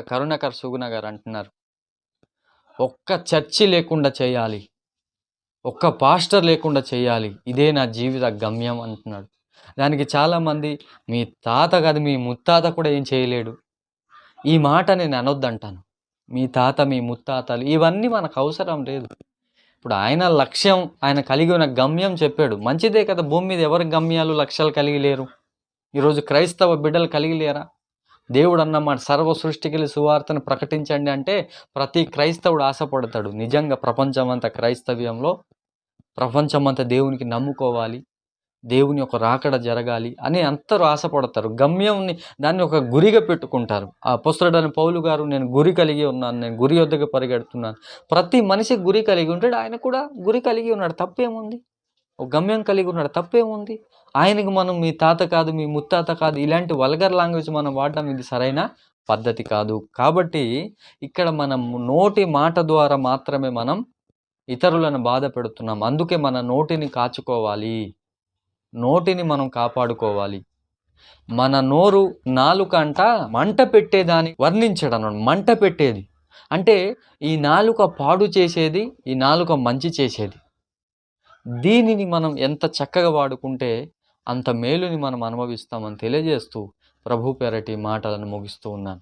కరుణాకర్ సుగుణ గారు అంటున్నారు. ఒక్క చర్చి లేకుండా చేయాలి. ఒక్క పాస్టర్ లేకుండా చేయాలి. ఇదే నా జీవిత గమ్యం అంటున్నాడు. దానికి చాలామంది మీ తాత కాదు మీ ముత్తాత కూడా ఏం చేయలేడు. ఈ మాట నేను అనొద్దంటాను. మీ తాత మీ ముత్తాతలు ఇవన్నీ మనకు అవసరం లేదు. ఇప్పుడు ఆయన లక్ష్యం ఆయన కలిగి ఉన్న గమ్యం చెప్పాడు. మంచిదే కదా భూమి మీద ఎవరి గమ్యాలు లక్ష్యాలు కలిగి లేరు? ఈరోజు క్రైస్తవ బిడ్డలు కలిగి లేరా? దేవుడు అన్నమాట సర్వ సృష్టికి సువార్తను ప్రకటించండి అంటే ప్రతి క్రైస్తవుడు ఆశపడతాడు. నిజంగా ప్రపంచమంతా క్రైస్తవ్యంలో ప్రపంచమంతా దేవునికి నమ్ముకోవాలి దేవుని ఒక రాకడ జరగాలి అని అందరూ ఆశపడతారు. గమ్యంని దాన్ని ఒక గురిగా పెట్టుకుంటారు. ఆ పుస్తడని పౌలు గారు నేను గురి కలిగి ఉన్నాను నేను గురి వద్దకు పరిగెడుతున్నాను. ప్రతి మనిషి గురి కలిగి ఉంటాడు ఆయన కూడా గురి కలిగి ఉన్నాడు తప్పేముంది? గమ్యం కలిగి ఉన్నాడు. తప్పేముంది? ఆయనకి మనం మీ తాత కాదు మీ ముత్తాత కాదు ఇలాంటి వల్గర్ లాంగ్వేజ్ మనం వాడడం ఇది సరైన పద్ధతి కాదు. కాబట్టి ఇక్కడ మనం నోటి మాట ద్వారా మాత్రమే మనం ఇతరులను బాధ పెడుతున్నాం. అందుకే మన నోటిని కాచుకోవాలి. నోటిని మనం కాపాడుకోవాలి. మన నోరు నాలుక అంట మంట పెట్టేదాన్ని వర్ణించడం మంట పెట్టేది. అంటే ఈ నాలుక పాడు చేసేది ఈ నాలుక మంచి చేసేది. దీనిని మనం ఎంత చక్కగా వాడుకుంటే అంత మేలుని మనం అనుభవిస్తామని తెలియజేస్తూ ప్రభు పెరటి మాటలను ముగిస్తూ ఉన్నాను.